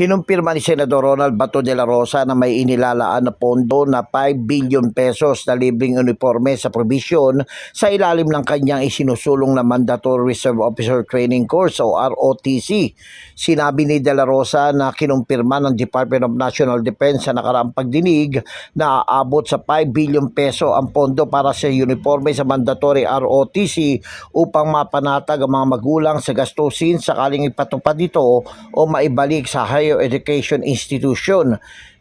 Kinumpirma ni Senador Ronald Bato de la Rosa na may inilalaan na pondo na 5 billion pesos na libreng uniforme sa provision sa ilalim ng kanyang isinusulong na Mandatory Reserve Officer Training Course o ROTC. Sinabi ni de la Rosa na kinumpirma ng Department of National Defense sa nakaraang pagdinig na aabot sa 5 billion peso ang pondo para sa uniforme sa mandatory ROTC upang mapanatag ang mga magulang sa gastusin sakaling ipatupad ito o maibalik sa higher education institution.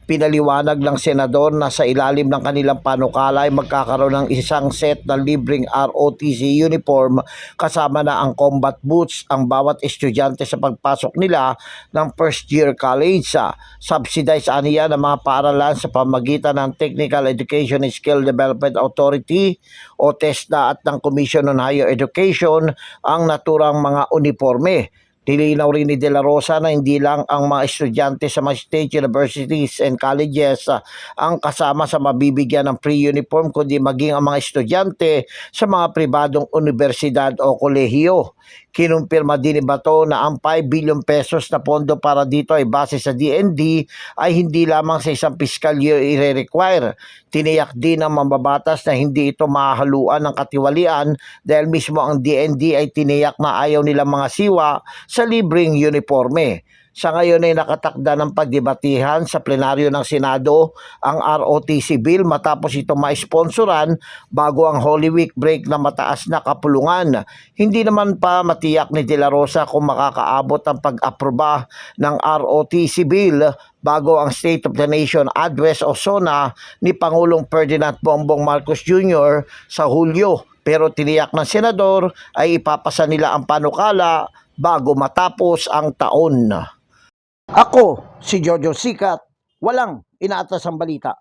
Pinaliwanag ng senador na sa ilalim ng kanilang panukala ay magkakaroon ng isang set ng libreng ROTC uniform kasama na ang combat boots ang bawat estudyante sa pagpasok nila ng first year college subsidized aniya ng mga paaralan sa pamagitan ng Technical Education and Skill Development Authority o TESDA at ng Commission on Higher Education ang naturang mga uniforme. Nilinaw rin ni De La Rosa na hindi lang ang mga estudyante sa mga state universities and colleges ah, ang kasama sa mabibigyan ng free uniform kundi maging ang mga estudyante sa mga pribadong universidad o kolehiyo. Kinumpirma din ni Bato na ang 5 billion pesos na pondo para dito ay base sa DND ay hindi lamang sa isang fiscal year i-require. Tiniyak din ng mambabatas na hindi ito mahahaluan ng katiwalian dahil mismo ang DND ay tiniyak na ayaw nilang mga siwa sa libreng uniforme. Sa ngayon ay nakatakda ng pagdebatihan sa plenaryo ng Senado ang ROTC bill matapos ito maisponsoran bago ang Holy Week break na mataas na kapulungan. Hindi naman pa matiyak ni De La Rosa kung makakaabot ang pag-aproba ng ROTC bill bago ang State of the Nation Address o SONA ni Pangulong Ferdinand Bongbong Marcos Jr. sa Hulyo. Pero tiniyak ng senador ay ipapasa nila ang panukala bago matapos ang taon. Ako, si Jojo Sikat, walang inaatas ang balita.